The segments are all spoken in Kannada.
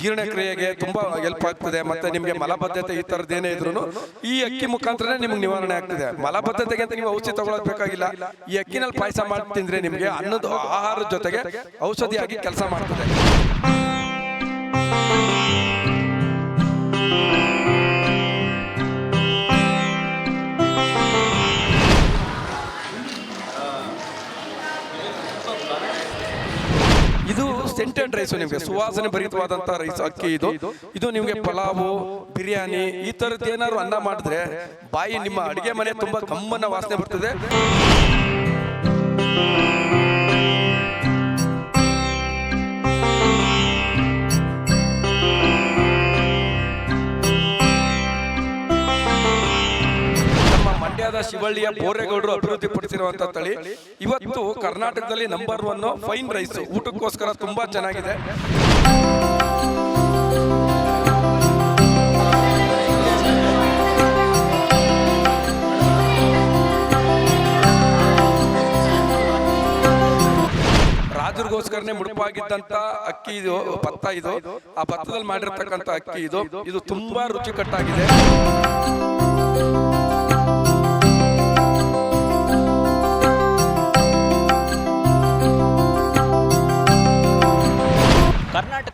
ಜೀರ್ಣಕ್ರಿಯೆಗೆ ತುಂಬಾ ಹೆಲ್ಪ್ ಆಗ್ತದೆ ಮತ್ತೆ ನಿಮಗೆ ಮಲಬದ್ಧತೆ ಈ ತರದ್ದೇನೇ ಇದ್ರು ಈ ಅಕ್ಕಿ ಮುಖಾಂತರ ನಿಮ್ಗೆ ನಿವಾರಣೆ ಆಗ್ತದೆ. ಮಲಬದ್ಧತೆಗೆ ಅಂತ ನೀವು ಔಷಧಿ ತಗೊಳ್ಳೋದು ಬೇಕಾಗಿಲ್ಲ. ಈ ಅಕ್ಕಿನಲ್ಲಿ ಪಾಯಸ ಮಾಡಿ ತಿಂದ್ರೆ ನಿಮಗೆ ಅನ್ನದ ಆಹಾರದ ಜೊತೆಗೆ ಔಷಧಿಯಾಗಿ ಕೆಲಸ ಮಾಡ್ತದೆ. ರೈಸ್ ನಿಮಗೆ ಸುವಾಸನೆ ಭರಿತವಾದಂತ ರೈಸ್ ಅಕ್ಕಿ ಇದು. ಇದು. ನಿಮಗೆ ಪಲಾವು ಬಿರಿಯಾನಿ ಈ ತರದ್ದು ಏನಾದ್ರು ಅನ್ನ ಮಾಡಿದ್ರೆ ಬಾಯಿ ನಿಮ್ಮ ಅಡಿಗೆ ಮನೆ ತುಂಬಾ ಕಮ್ಮನ ವಾಸನೆ ಬರ್ತದೆ. ಮಂಡ್ಯದ ಶಿವಳ್ಳಿಯ ಬೋರೇಗೌಡರು ಅಭಿವೃದ್ಧಿಪಡಿಸಿರುವಂತಹ ತಳಿ. ಇವತ್ತು ಕರ್ನಾಟಕದಲ್ಲಿ ನಂಬರ್ ಒನ್ ಫೈನ್ ರೈಸ್ ಊಟಕ್ಕೋಸ್ಕರ ತುಂಬಾ ಚೆನ್ನಾಗಿದೆ. ರಾಜರಿಗೋಸ್ಕರನೇ ಮುಡುಪಾಗಿದ್ದಂತ ಅಕ್ಕಿ ಇದು ಭತ್ತ ಇದು. ಆ ಭತ್ತದಲ್ಲಿ ಮಾಡಿರ್ತಕ್ಕಂಥ ಅಕ್ಕಿ ಇದು. ಇದು ತುಂಬಾ ರುಚಿಕಟ್ಟಾಗಿದೆ.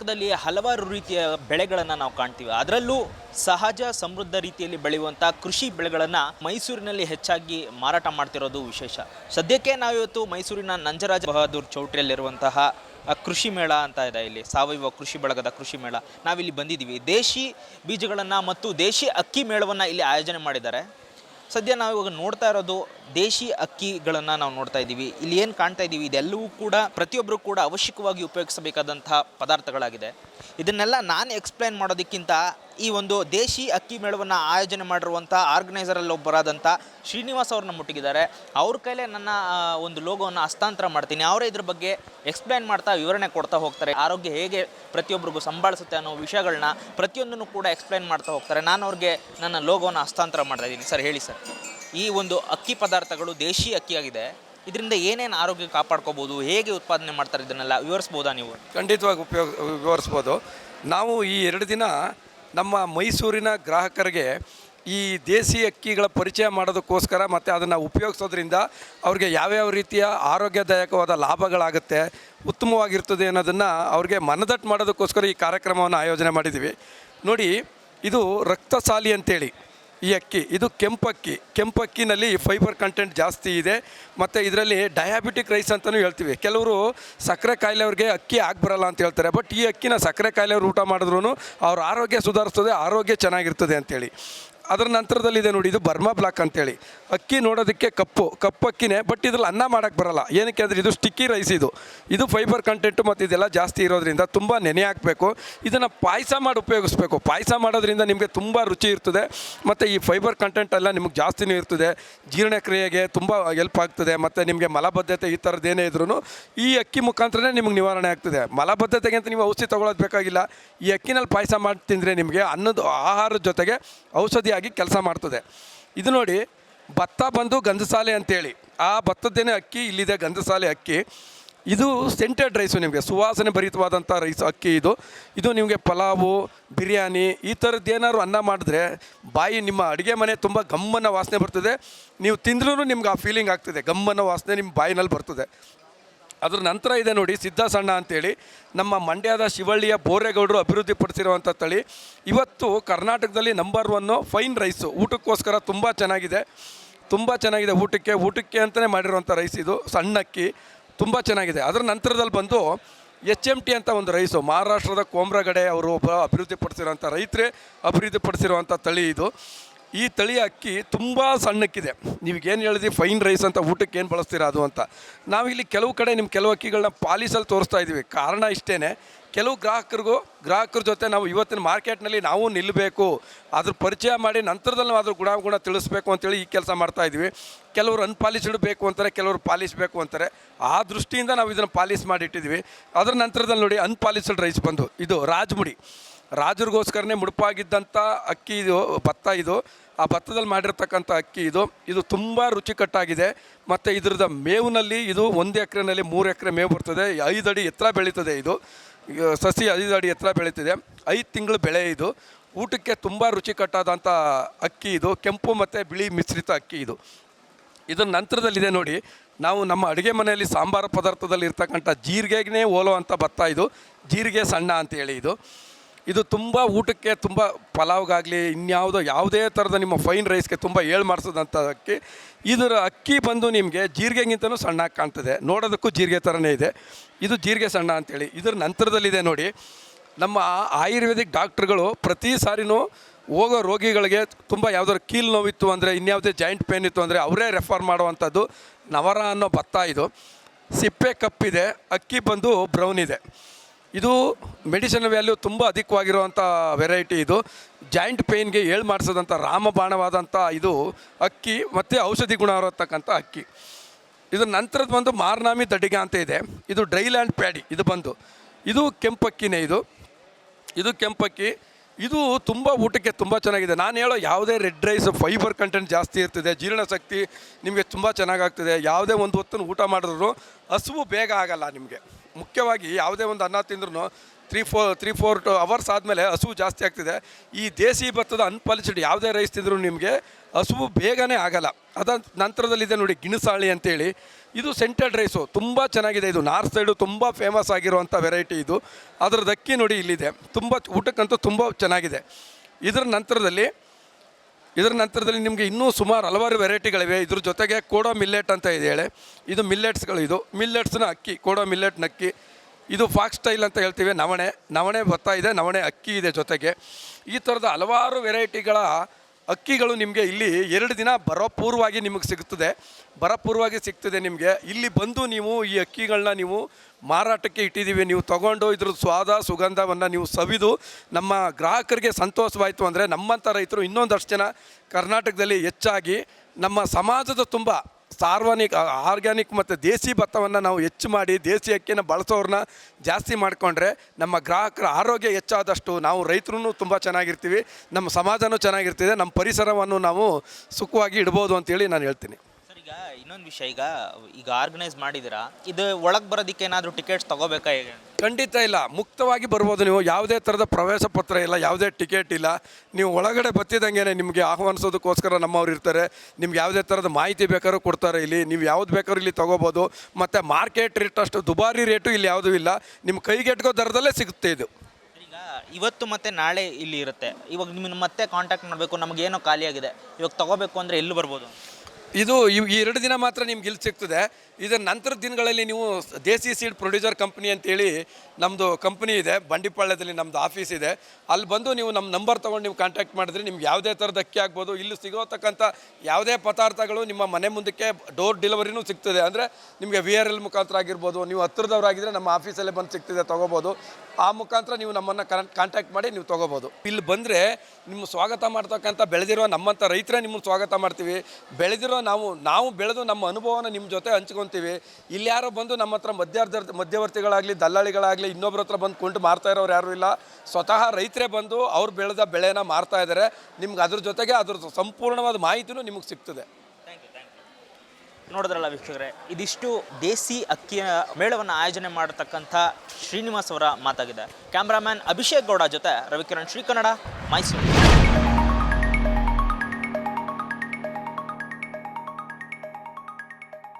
ಕರ್ನಾಟಕದಲ್ಲಿ ಹಲವಾರು ರೀತಿಯ ಬೆಳೆಗಳನ್ನು ನಾವು ಕಾಣ್ತೀವಿ. ಅದರಲ್ಲೂ ಸಹಜ, ಸಮೃದ್ಧ ರೀತಿಯಲ್ಲಿ ಬೆಳೆಯುವಂಥ ಕೃಷಿ ಬೆಳೆಗಳನ್ನು ಮೈಸೂರಿನಲ್ಲಿ ಹೆಚ್ಚಾಗಿ ಮಾರಾಟ ಮಾಡ್ತಿರೋದು ವಿಶೇಷ. ಸದ್ಯಕ್ಕೆ ನಾವಿವತ್ತು ಮೈಸೂರಿನ ನಂಜರಾಜ ಬಹದ್ದೂರ್ ಚೌಟ್ರಿಯಲ್ಲಿರುವಂತಹ ಕೃಷಿ ಮೇಳ ಅಂತ ಇದೆ ಇಲ್ಲಿ. ಸಾವಯವ ಕೃಷಿ ಬಳಗದ ಕೃಷಿ ಮೇಳ ನಾವಿಲ್ಲಿ ಬಂದಿದ್ದೀವಿ. ದೇಶಿ ಬೀಜಗಳನ್ನು ಮತ್ತು ದೇಶಿ ಅಕ್ಕಿ ಮೇಳವನ್ನು ಇಲ್ಲಿ ಆಯೋಜನೆ ಮಾಡಿದ್ದಾರೆ. ಸದ್ಯ ನಾವು ಇವಾಗ ನೋಡ್ತಾ ಇರೋದು ದೇಶಿ ಅಕ್ಕಿಗಳನ್ನು ನಾವು ನೋಡ್ತಾ ಇದ್ದೀವಿ. ಇಲ್ಲಿ ಏನು ಕಾಣ್ತಾ ಇದ್ದೀವಿ? ಇದೆಲ್ಲವೂ ಕೂಡ ಪ್ರತಿಯೊಬ್ಬರು ಕೂಡ ಅವಶ್ಯಕವಾಗಿ ಉಪಯೋಗಿಸಬೇಕಾದಂತಹ ಪದಾರ್ಥಗಳಾಗಿದೆ. ಇದನ್ನೆಲ್ಲ ನಾನು ಎಕ್ಸ್ಪ್ಲೈನ್ ಮಾಡೋದಕ್ಕಿಂತ ಈ ಒಂದು ದೇಶಿ ಅಕ್ಕಿ ಮೇಳವನ್ನು ಆಯೋಜನೆ ಮಾಡಿರುವಂಥ ಆರ್ಗನೈಸರಲ್ಲಿ ಒಬ್ಬರಾದಂಥ ಶ್ರೀನಿವಾಸ್ ಅವ್ರನ್ನ ಮುಟ್ಟಿಗಿದ್ದಾರೆ ಅವ್ರ ಕೈಲೇ ನನ್ನ ಒಂದು ಲೋಗೋವನ್ನು ಹಸ್ತಾಂತರ ಮಾಡ್ತೀನಿ. ಅವರೇ ಇದ್ರ ಬಗ್ಗೆ ಎಕ್ಸ್ಪ್ಲೈನ್ ಮಾಡ್ತಾ ವಿವರಣೆ ಕೊಡ್ತಾ ಹೋಗ್ತಾರೆ. ಆರೋಗ್ಯ ಹೇಗೆ ಪ್ರತಿಯೊಬ್ಬರಿಗೂ ಸಂಭಾಳಿಸುತ್ತೆ ಅನ್ನೋ ವಿಷಯಗಳನ್ನ ಪ್ರತಿಯೊಂದನ್ನು ಕೂಡ ಎಕ್ಸ್ಪ್ಲೈನ್ ಮಾಡ್ತಾ ಹೋಗ್ತಾರೆ. ನಾನು ಅವ್ರಿಗೆ ನನ್ನ ಲೋಗೋವನ್ನು ಹಸ್ತಾಂತರ ಮಾಡ್ತಾ ಇದ್ದೀನಿ. ಸರ್, ಹೇಳಿ ಸರ್. ಈ ಒಂದು ಅಕ್ಕಿ ಪದಾರ್ಥಗಳು ದೇಶಿ ಅಕ್ಕಿಯಾಗಿದೆ. ಇದರಿಂದ ಏನೇನು ಆರೋಗ್ಯ ಕಾಪಾಡ್ಕೋಬೋದು, ಹೇಗೆ ಉತ್ಪಾದನೆ ಮಾಡ್ತಾರೆ ಇದನ್ನೆಲ್ಲ ವಿವರಿಸ್ಬೋದಾ ನೀವು? ಖಂಡಿತವಾಗಿ ಉಪಯೋಗ, ವಿವರಿಸ್ಬೋದು. ನಾವು ಈ ಎರಡು ದಿನ ನಮ್ಮ ಮೈಸೂರಿನ ಗ್ರಾಹಕರಿಗೆ ಈ ದೇಸಿ ಅಕ್ಕಿಗಳ ಪರಿಚಯ ಮಾಡೋದಕ್ಕೋಸ್ಕರ ಮತ್ತು ಅದನ್ನು ಉಪಯೋಗಿಸೋದ್ರಿಂದ ಅವ್ರಿಗೆ ಯಾವ್ಯಾವ ರೀತಿಯ ಆರೋಗ್ಯದಾಯಕವಾದ ಲಾಭಗಳಾಗುತ್ತೆ, ಉತ್ತಮವಾಗಿರ್ತದೆ ಅನ್ನೋದನ್ನು ಅವ್ರಿಗೆ ಮನದಟ್ಟು ಮಾಡೋದಕ್ಕೋಸ್ಕರ ಈ ಕಾರ್ಯಕ್ರಮವನ್ನು ಆಯೋಜನೆ ಮಾಡಿದ್ದೀವಿ. ನೋಡಿ, ಇದು ರಕ್ತಸಾಲಿ ಅಂತೇಳಿ. ಈ ಅಕ್ಕಿ, ಇದು ಕೆಂಪಕ್ಕಿ. ಕೆಂಪಕ್ಕಿನಲ್ಲಿ ಫೈಬರ್ ಕಂಟೆಂಟ್ ಜಾಸ್ತಿ ಇದೆ. ಮತ್ತು ಇದರಲ್ಲಿ ಡಯಾಬಿಟಿಕ್ ರೈಸ್ ಅಂತಲೂ ಹೇಳ್ತೀವಿ. ಕೆಲವರು ಸಕ್ಕರೆ ಕಾಯಿಲೆ ಕಾಯಿಲೆಯವ್ರಿಗೆ ಅಕ್ಕಿ ಬರಲ್ಲ ಅಂತ ಹೇಳ್ತಾರೆ. ಬಟ್ ಈ ಅಕ್ಕಿನ ಸಕ್ಕರೆ ಕಾಯಿಲೆಯವ್ರು ಊಟ ಮಾಡಿದ್ರೂ ಅವ್ರ ಆರೋಗ್ಯ ಸುಧಾರಿಸ್ತದೆ, ಆರೋಗ್ಯ ಚೆನ್ನಾಗಿರ್ತದೆ ಅಂತೇಳಿ. ಅದರ ನಂತರದಲ್ಲಿದೆ ನೋಡಿ, ಇದು ಬರ್ಮಾ ಬ್ಲಾಕ್ ಅಂತೇಳಿ. ಅಕ್ಕಿ ನೋಡೋದಕ್ಕೆ ಕಪ್ಪು ಕಪ್ಪು ಅಕ್ಕಿನೇ ಬಟ್ ಇದ್ರಲ್ಲಿ ಅನ್ನ ಮಾಡೋಕ್ಕೆ ಬರಲ್ಲ. ಏನಕ್ಕೆ ಅಂದರೆ ಇದು ಸ್ಟಿಕ್ಕಿ ರೈಸ್ ಇದು. ಇದು ಫೈಬರ್ ಕಂಟೆಂಟು ಮತ್ತು ಇದೆಲ್ಲ ಜಾಸ್ತಿ ಇರೋದ್ರಿಂದ ತುಂಬ ನೆನೆ ಹಾಕಬೇಕು. ಇದನ್ನು ಪಾಯಸ ಮಾಡಿ ಉಪಯೋಗಿಸ್ಬೇಕು. ಪಾಯಸ ಮಾಡೋದ್ರಿಂದ ನಿಮಗೆ ತುಂಬ ರುಚಿ ಇರ್ತದೆ. ಮತ್ತು ಈ ಫೈಬರ್ ಕಂಟೆಂಟ್ ಎಲ್ಲ ನಿಮಗೆ ಜಾಸ್ತಿನೂ ಇರ್ತದೆ. ಜೀರ್ಣಕ್ರಿಯೆಗೆ ತುಂಬ ಹೆಲ್ಪ್ ಆಗ್ತದೆ. ಮತ್ತು ನಿಮಗೆ ಮಲಬದ್ಧತೆ ಈ ಥರದ್ದೇನೇ ಇದ್ರೂ ಈ ಅಕ್ಕಿ ಮುಖಾಂತರನೇ ನಿಮಗೆ ನಿವಾರಣೆ ಆಗ್ತದೆ. ಮಲಬದ್ಧತೆಗೆ ಅಂತ ನೀವು ಔಷಧಿ ತಗೊಳ್ಳೋದು ಬೇಕಾಗಿಲ್ಲ. ಈ ಅಕ್ಕಿನಲ್ಲಿ ಪಾಯಸ ಮಾಡಿ ತಿಂದರೆ ನಿಮಗೆ ಅನ್ನದ, ಆಹಾರದ ಜೊತೆಗೆ ಔಷಧಿಯಾಗಿ ಕೆಲಸ ಮಾಡ್ತದೆ. ಇದು ನೋಡಿ, ಭತ್ತ ಬಂದು ಗಂಧಸಾಲೆ ಅಂತೇಳಿ. ಆ ಭತ್ತದ್ದೇನೆ ಅಕ್ಕಿ, ಇಲ್ಲಿದೆ ಗಂಧಸಾಲೆ ಅಕ್ಕಿ. ಇದು ಸೆಂಟೆಡ್ ರೈಸು ನಿಮಗೆ, ಸುವಾಸನೆ ಭರಿತವಾದಂಥ ರೈಸ್ ಅಕ್ಕಿ ಇದು. ಇದು ನಿಮಗೆ ಪಲಾವು, ಬಿರಿಯಾನಿ, ಈ ಥರದ್ದು ಏನಾದ್ರು ಅನ್ನ ಮಾಡಿದ್ರೆ ಬಾಯಿ ನಿಮ್ಮ ಅಡುಗೆ ಮನೆ ತುಂಬ ಗಮ್ಮನ್ನು ವಾಸನೆ ಬರ್ತದೆ. ನೀವು ತಿಂದ್ರೂ ನಿಮ್ಗೆ ಆ ಫೀಲಿಂಗ್ ಆಗ್ತದೆ ಗಮ್ಮನ್ನು ವಾಸನೆ ನಿಮ್ಮ ಬಾಯಿನಲ್ಲಿ ಬರ್ತದೆ. ಅದ್ರ ನಂತರ ಇದೆ ನೋಡಿ ಸಿದ್ಧಸಣ್ಣ ಅಂತೇಳಿ. ನಮ್ಮ ಮಂಡ್ಯದ ಶಿವಳ್ಳಿಯ ಬೋರೇಗೌಡರು ಅಭಿವೃದ್ಧಿಪಡಿಸಿರುವಂಥ ತಳಿ. ಇವತ್ತು ಕರ್ನಾಟಕದಲ್ಲಿ ನಂಬರ್ ಒನ್ನು ಫೈನ್ ರೈಸು ಊಟಕ್ಕೋಸ್ಕರ ತುಂಬ ಚೆನ್ನಾಗಿದೆ. ತುಂಬ ಚೆನ್ನಾಗಿದೆ ಊಟಕ್ಕೆ. ಊಟಕ್ಕೆ ಅಂತಲೇ ಮಾಡಿರುವಂಥ ರೈಸ್ ಇದು. ಸಣ್ಣಕ್ಕಿ. ತುಂಬ ಚೆನ್ನಾಗಿದೆ. ಅದರ ನಂತರದಲ್ಲಿ ಬಂದು ಎಚ್ ಎಂ ಟಿ ಅಂತ ಒಂದು ರೈಸು ಮಹಾರಾಷ್ಟ್ರದ ಕೋಮ್ರಗಡೆ ಅವರು ಒಬ್ಬ ಅಭಿವೃದ್ಧಿಪಡಿಸಿರುವಂಥ ರೈತರೇ ಅಭಿವೃದ್ಧಿಪಡಿಸಿರುವಂಥ ತಳಿ ಇದು. ಈ ತಳಿ ಅಕ್ಕಿ ತುಂಬ ಸಣ್ಣಕ್ಕಿದೆ. ನೀವೇನು ಹೇಳಿದ್ರಿ ಫೈನ್ ರೈಸ್ ಅಂತ, ಊಟಕ್ಕೆ ಏನು ಬಳಸ್ತೀರಾ ಅದು ಅಂತ. ನಾವಿಲ್ಲಿ ಕೆಲವು ಕಡೆ ನಿಮ್ಮ ಕೆಲವು ಅಕ್ಕಿಗಳನ್ನ ಪಾಲಿಸಲ್ಲಿ ತೋರಿಸ್ತಾ ಇದ್ದೀವಿ ಕಾರಣ ಇಷ್ಟೇ ಕೆಲವು ಗ್ರಾಹಕರಿಗೂ, ಗ್ರಾಹಕರ ಜೊತೆ ನಾವು ಇವತ್ತಿನ ಮಾರ್ಕೆಟ್ನಲ್ಲಿ ನಾವು ನಿಲ್ಲಬೇಕು ಅದ್ರ ಪರಿಚಯ ಮಾಡಿ ನಂತರದಲ್ಲಿ ನಾವು ಅದ್ರ ಗುಣಗುಣ ತಿಳಿಸ್ಬೇಕು ಅಂತೇಳಿ ಈ ಕೆಲಸ ಮಾಡ್ತಾ ಇದ್ದೀವಿ ಕೆಲವರು ಅನ್ಪಾಲಿಸ್ಡ್ ಬೇಕು ಅಂತಾರೆ, ಕೆಲವರು ಪಾಲಿಸಬೇಕು ಅಂತಾರೆ. ಆ ದೃಷ್ಟಿಯಿಂದ ನಾವು ಇದನ್ನು ಪಾಲಿಸ್ ಮಾಡಿಟ್ಟಿದ್ದೀವಿ ಅದರ ನಂತರದಲ್ಲಿ ನೋಡಿ ಅನ್ಪಾಲಿಸ್ಡ್ ರೈಸ್ ಬಂದು, ಇದು ರಾಜ್ಮುಡಿ. ರಾಜರಿಗೋಸ್ಕರನೇ ಮುಡುಪಾಗಿದ್ದಂಥ ಅಕ್ಕಿ ಇದು, ಭತ್ತ ಇದು, ಆ ಭತ್ತದಲ್ಲಿ ಮಾಡಿರ್ತಕ್ಕಂಥ ಅಕ್ಕಿ ಇದು ಇದು ತುಂಬ ರುಚಿಕಟ್ಟಾಗಿದೆ. ಮತ್ತು ಇದ್ರದ ಮೇವಿನಲ್ಲಿ ಇದು ಒಂದು ಎಕರೆನಲ್ಲಿ ಮೂರು ಎಕರೆ ಮೇವು ಬರ್ತದೆ. ಐದು ಅಡಿ ಎತ್ತರ ಬೆಳೀತದೆ ಇದು. ಸಸಿ ಐದು ಅಡಿ ಎತ್ತರ ಬೆಳೀತಿದೆ. ಐದು ತಿಂಗಳು ಬೆಳೆ ಇದು. ಊಟಕ್ಕೆ ತುಂಬ ರುಚಿಕಟ್ಟಾದಂಥ ಅಕ್ಕಿ ಇದು. ಕೆಂಪು ಮತ್ತು ಬಿಳಿ ಮಿಶ್ರಿತ ಅಕ್ಕಿ ಇದು. ಇದರ ನಂತರದಲ್ಲಿದೆ ನೋಡಿ, ನಾವು ನಮ್ಮ ಅಡುಗೆ ಮನೆಯಲ್ಲಿ ಸಾಂಬಾರು ಪದಾರ್ಥದಲ್ಲಿ ಇರ್ತಕ್ಕಂಥ ಜೀರಿಗೆಗೆ ಹೋಲುವಂಥ ಭತ್ತ ಇದು. ಜೀರಿಗೆ ಸಣ್ಣ ಅಂತೇಳಿ ಇದು. ಇದು ತುಂಬ ಊಟಕ್ಕೆ ತುಂಬ ಪಲಾವ್ಗಾಗಲಿ, ಇನ್ಯಾವುದೋ ಯಾವುದೇ ಥರದ ನಿಮ್ಮ ಫೈನ್ ರೈಸ್ಗೆ ತುಂಬ ಏಳು ಮಾಡಿಸೋದಂಥ ಅಕ್ಕಿ ಇದರ ಅಕ್ಕಿ ಬಂದು ನಿಮಗೆ ಜೀರಿಗೆಗಿಂತನೂ ಸಣ್ಣ ಕಾಣ್ತದೆ. ನೋಡೋದಕ್ಕೂ ಜೀರಿಗೆ ಥರನೇ ಇದೆ. ಇದು ಜೀರಿಗೆ ಸಣ್ಣ ಅಂತೇಳಿ. ಇದರ ನಂತರದಲ್ಲಿದೆ ನೋಡಿ, ನಮ್ಮ ಆಯುರ್ವೇದಿಕ್ ಡಾಕ್ಟ್ರುಗಳು ಪ್ರತಿ ಸಾರಿನೂ ಹೋಗೋ ರೋಗಿಗಳಿಗೆ ತುಂಬ ಯಾವುದಾದ್ರು ಕೀಲ್ ನೋವಿತ್ತು ಅಂದರೆ, ಇನ್ಯಾವುದೇ ಜಾಯಿಂಟ್ ಪೇನ್ ಇತ್ತು ಅಂದರೆ ಅವರೇ ರೆಫರ್ ಮಾಡುವಂಥದ್ದು ನವರ ಅನ್ನೋ ಭತ್ತ ಇದು. ಸಿಪ್ಪೆ ಕಪ್ಪಿದೆ, ಅಕ್ಕಿ ಬಂದು ಬ್ರೌನ್ ಇದೆ. ಇದು ಮೆಡಿಸಿನ್ ವ್ಯಾಲ್ಯೂ ತುಂಬ ಅಧಿಕವಾಗಿರುವಂಥ ವೆರೈಟಿ ಇದು. ಜಾಯಿಂಟ್ ಪೇಯ್ನ್ಗೆ ಏಳು ಮಾಡಿಸೋದಂಥ ರಾಮಬಾಣವಾದಂಥ ಇದು ಅಕ್ಕಿ ಮತ್ತು ಔಷಧಿ ಗುಣ ಇರತಕ್ಕಂಥ ಅಕ್ಕಿ. ಇದು ನಂತರದ ಬಂದು ಮಾರ್ನಾಮಿ ದಡಿಗ ಅಂತ ಇದೆ. ಇದು ಡ್ರೈಲ್ಯಾಂಡ್ ಪ್ಯಾಡಿ ಇದು ಬಂದು. ಇದು ಕೆಂಪಕ್ಕಿನೇ ಇದು. ಇದು ಕೆಂಪಕ್ಕಿ. ಇದು ತುಂಬ ಊಟಕ್ಕೆ ತುಂಬ ಚೆನ್ನಾಗಿದೆ. ನಾನು ಹೇಳೋ ಯಾವುದೇ ರೆಡ್ ರೈಸ್ ಫೈಬರ್ ಕಂಟೆಂಟ್ ಜಾಸ್ತಿ ಇರ್ತದೆ ಜೀರ್ಣಶಕ್ತಿ ನಿಮಗೆ ತುಂಬ ಚೆನ್ನಾಗಾಗ್ತದೆ ಯಾವುದೇ ಒಂದು ಹೊತ್ತನ್ನು ಊಟ ಮಾಡಿದ್ರು ಹಸುವು ಬೇಗ ಆಗಲ್ಲ ನಿಮಗೆ. ಮುಖ್ಯವಾಗಿ ಯಾವುದೇ ಒಂದು ಅನ್ನ ತಿಂದ್ರೂ three four three four to hours ಆದಮೇಲೆ ಹಸುವು ಜಾಸ್ತಿ ಆಗ್ತಿದೆ. ಈ ದೇಸಿ ಭತ್ತದ ಅನ್ಪಾಲಿಸ್ಡ್ ಯಾವುದೇ ರೈಸ್ ತಿಂದರೂ ನಿಮಗೆ ಹಸುವು ಬೇಗನೆ ಆಗಲ್ಲ. ಅದ ನಂತರದಲ್ಲಿದೆ ನೋಡಿ ಗಿಣಸಾಳಿ ಅಂತೇಳಿ. ಇದು ಸೆಂಟೆಡ್ ರೈಸು ತುಂಬ ಚೆನ್ನಾಗಿದೆ ಇದು. ನಾರ್ತ್ ಸೈಡು ತುಂಬ ಫೇಮಸ್ ಆಗಿರುವಂಥ ವೆರೈಟಿ ಇದು. ಅದರದಕ್ಕಿ ನೋಡಿ ಇಲ್ಲಿದೆ. ತುಂಬ ಊಟಕ್ಕಂತೂ ತುಂಬ ಚೆನ್ನಾಗಿದೆ. ಇದರ ನಂತರದಲ್ಲಿ ಇದರ ನಂತರದಲ್ಲಿ ನಿಮಗೆ ಇನ್ನೂ ಸುಮಾರು ಹಲವಾರು ವೆರೈಟಿಗಳಿವೆ. ಇದ್ರ ಜೊತೆಗೆ ಕೋಡೋ ಮಿಲ್ಲೆಟ್ ಅಂತ ಇದೆ ಹೇಳಿ. ಇದು ಮಿಲ್ಲೆಟ್ಸ್ಗಳು ಇದು. ಮಿಲ್ಲೆಟ್ಸ್ನ ಅಕ್ಕಿ, ಕೋಡೋ ಮಿಲ್ಲೆಟ್ನ ಅಕ್ಕಿ. ಇದು ಫಾಕ್ಸ್ ಸ್ಟೈಲ್ ಅಂತ ಹೇಳ್ತೀವಿ. ನವಣೆ ನವಣೆ ಭತ್ತ ಇದೆ, ನವಣೆ ಅಕ್ಕಿ ಇದೆ ಜೊತೆಗೆ. ಈ ಥರದ ಹಲವಾರು ವೆರೈಟಿಗಳ ಅಕ್ಕಿಗಳು ನಿಮಗೆ ಇಲ್ಲಿ ಎರಡು ದಿನ ಬರಪೂರ್ವವಾಗಿ ನಿಮಗೆ ಸಿಗ್ತದೆ. ಬರಪೂರ್ವವಾಗಿ ಸಿಗ್ತದೆ ನಿಮಗೆ. ಇಲ್ಲಿ ಬಂದು ನೀವು ಈ ಅಕ್ಕಿಗಳನ್ನ ನೀವು ಮಾರಾಟಕ್ಕೆ ಇಟ್ಟಿದ್ದೀವಿ. ನೀವು ತೊಗೊಂಡು ಇದ್ರ ಸ್ವಾದ ಸುಗಂಧವನ್ನು ನೀವು ಸವಿದು ನಮ್ಮ ಗ್ರಾಹಕರಿಗೆ ಸಂತೋಷವಾಯಿತು ಅಂದರೆ ನಮ್ಮಂಥ ರೈತರು ಇನ್ನೊಂದಷ್ಟು ಜನ ಕರ್ನಾಟಕದಲ್ಲಿ ಹೆಚ್ಚಾಗಿ ನಮ್ಮ ಸಮಾಜದ ತುಂಬ ಸಾರ್ವನಿಕ್, ಆರ್ಗ್ಯಾನಿಕ್ ಮತ್ತು ದೇಸಿ ಭತ್ತವನ್ನು ನಾವು ಹೆಚ್ಚು ಮಾಡಿ ದೇಸಿ ಅಕ್ಕಿನ ಬಳಸೋರನ್ನ ಜಾಸ್ತಿ ಮಾಡಿಕೊಂಡ್ರೆ ನಮ್ಮ ಗ್ರಾಹಕರ ಆರೋಗ್ಯ ಹೆಚ್ಚಾದಷ್ಟು ನಾವು ರೈತರು ತುಂಬ ಚೆನ್ನಾಗಿರ್ತೀವಿ, ನಮ್ಮ ಸಮಾಜನೂ ಚೆನ್ನಾಗಿರ್ತಿದೆ, ನಮ್ಮ ಪರಿಸರವನ್ನು ನಾವು ಸುಖವಾಗಿ ಇಡ್ಬೋದು ಅಂತೇಳಿ ನಾನು ಹೇಳ್ತೀನಿ. ಈಗ ಇನ್ನೊಂದು ವಿಷಯ ಈಗ ಈಗ ಆರ್ಗನೈಸ್ ಮಾಡಿದಿರಾ ಇದು ಒಳಗೆ ಬರೋದಕ್ಕೆ ಏನಾದರೂ ಟಿಕೆಟ್ಸ್ ತಗೋಬೇಕಾ ಈಗ ಖಂಡಿತ ಇಲ್ಲ. ಮುಕ್ತವಾಗಿ ಬರ್ಬೋದು ನೀವು. ಯಾವುದೇ ಥರದ ಪ್ರವೇಶ ಪತ್ರ ಇಲ್ಲ ಯಾವುದೇ ಟಿಕೆಟ್ ಇಲ್ಲ. ನೀವು ಒಳಗಡೆ ಬತ್ತಿದಂಗೆ ನಿಮಗೆ ಆಹ್ವಾನಿಸೋದಕ್ಕೋಸ್ಕರ ನಮ್ಮವ್ರು ಇರ್ತಾರೆ. ನಿಮ್ಗೆ ಯಾವುದೇ ಥರದ ಮಾಹಿತಿ ಬೇಕಾದ್ರೂ ಕೊಡ್ತಾರೆ ಇಲ್ಲಿ. ನೀವು ಯಾವ್ದು ಬೇಕಾದ್ರೂ ಇಲ್ಲಿ ತೊಗೋಬೋದು. ಮತ್ತು ಮಾರ್ಕೆಟ್ ರೇಟ್ ಅಷ್ಟು ದುಬಾರಿ ರೇಟು ಇಲ್ಲಿ ಯಾವುದೂ ಇಲ್ಲ. ನಿಮ್ಮ ಕೈಗೆಟ್ಕೋ ದರದಲ್ಲೇ ಸಿಗುತ್ತೆ ಇದು. ಈಗ ಇವತ್ತು ಮತ್ತೆ ನಾಳೆ ಇಲ್ಲಿ ಇರುತ್ತೆ. ಇವಾಗ ನಿಮ್ಮನ್ನು ಮತ್ತೆ ಕಾಂಟ್ಯಾಕ್ಟ್ ಮಾಡಬೇಕು. ನಮಗೇನೋ ಖಾಲಿಯಾಗಿದೆ. ಇವಾಗ ತಗೋಬೇಕು ಅಂದರೆ ಎಲ್ಲಿ ಬರ್ಬೋದು? ಇದು ಈ ಎರಡು ದಿನ ಮಾತ್ರ ನಿಮ್ಗೆ ಇಲ್ಲಿ ಸಿಗ್ತದೆ. ಇದರ ನಂತರದ ದಿನಗಳಲ್ಲಿ ನೀವು ದೇಸಿ ಸೀಡ್ ಪ್ರೊಡ್ಯೂಸರ್ ಕಂಪ್ನಿ ಅಂತೇಳಿ ನಮ್ಮದು ಕಂಪ್ನಿ ಇದೆ, ಬಂಡಿಪಾಳ್ಯದಲ್ಲಿ ನಮ್ಮದು ಆಫೀಸ್ ಇದೆ. ಅಲ್ಲಿ ಬಂದು ನೀವು ನಮ್ಮ ನಂಬರ್ ತೊಗೊಂಡು ನೀವು ಕಾಂಟ್ಯಾಕ್ಟ್ ಮಾಡಿದ್ರೆ ನಿಮ್ಗೆ ಯಾವುದೇ ಥರದ ಅಕ್ಕಿ ಆಗ್ಬೋದು, ಇಲ್ಲಿ ಸಿಗೋತಕ್ಕಂಥ ಯಾವುದೇ ಪದಾರ್ಥಗಳು ನಿಮ್ಮ ಮನೆ ಮುಂದಕ್ಕೆ ಡೋರ್ ಡೆಲಿವರಿನೂ ಸಿಗ್ತದೆ. ಅಂದರೆ ನಿಮಗೆ ವಿ ಆರ್ ಎಲ್ ಮುಖಾಂತರ ಆಗಿರ್ಬೋದು, ನೀವು ಹತ್ತಿರದವರಾಗಿದ್ದರೆ ನಮ್ಮ ಆಫೀಸಲ್ಲೇ ಬಂದು ಸಿಗ್ತಿದೆ, ತೊಗೋಬೋದು. ಆ ಮುಖಾಂತರ ನೀವು ನಮ್ಮನ್ನು ಕಾಂಟ್ಯಾಕ್ಟ್ ಮಾಡಿ ನೀವು ತೊಗೋಬೋದು. ಇಲ್ಲಿ ಬಂದರೆ ನಿಮ್ಮ ಸ್ವಾಗತ ಮಾಡ್ತಕ್ಕಂಥ, ಬೆಳೆದಿರೋ ನಮ್ಮಂಥ ರೈತರೇ ನಿಮ್ಮನ್ನು ಸ್ವಾಗತ ಮಾಡ್ತೀವಿ. ಬೆಳೆದಿರೋ ನಾವು ನಾವು ಬೆಳೆದು ನಮ್ಮ ಅನುಭವನ ನಿಮ್ಮ ಜೊತೆ ಹಂಚ್ಕೊತೀವಿ. ಇಲ್ಲಿ ಯಾರೋ ಬಂದು ನಮ್ಮ ಹತ್ರ ಮಧ್ಯಾರ್ಧ, ಮಧ್ಯವರ್ತಿಗಳಾಗಲಿ, ದಲ್ಲಾಳಿಗಳಾಗಲಿ ಇನ್ನೊಬ್ಬರ ಹತ್ರ ಬಂದು ಕೊಂಡು ಮಾರ್ತಾ ಇರೋರು ಯಾರೂ ಇಲ್ಲ. ಸ್ವತಃ ರೈತರೇ ಬಂದು ಅವ್ರು ಬೆಳೆದ ಬೆಳೆನ ಮಾರ್ತಾ ಇದ್ದಾರೆ ನಿಮ್ಗೆ ಅದ್ರ ಜೊತೆಗೆ ಅದ್ರ ಸಂಪೂರ್ಣವಾದ ಮಾಹಿತಿನೂ ನಿಮಗೆ ಸಿಗ್ತದೆ. ನೋಡಿದ್ರಲ್ಲ ವೀಕ್ಷಕರೇ, ಇದಿಷ್ಟು ದೇಸಿ ಅಕ್ಕಿಯ ಮೇಳವನ್ನು ಆಯೋಜನೆ ಮಾಡತಕ್ಕಂಥ ಶ್ರೀನಿವಾಸ್ ಅವರ ಮಾತಾಗಿದೆ. ಕ್ಯಾಮ್ರಾಮ್ಯಾನ್ ಅಭಿಷೇಕ್ ಗೌಡ ಜೊತೆ ರವಿಕಿರಣ್ ಶ್ರೀ ಕನ್ನಡ ಮೈಸೂರು.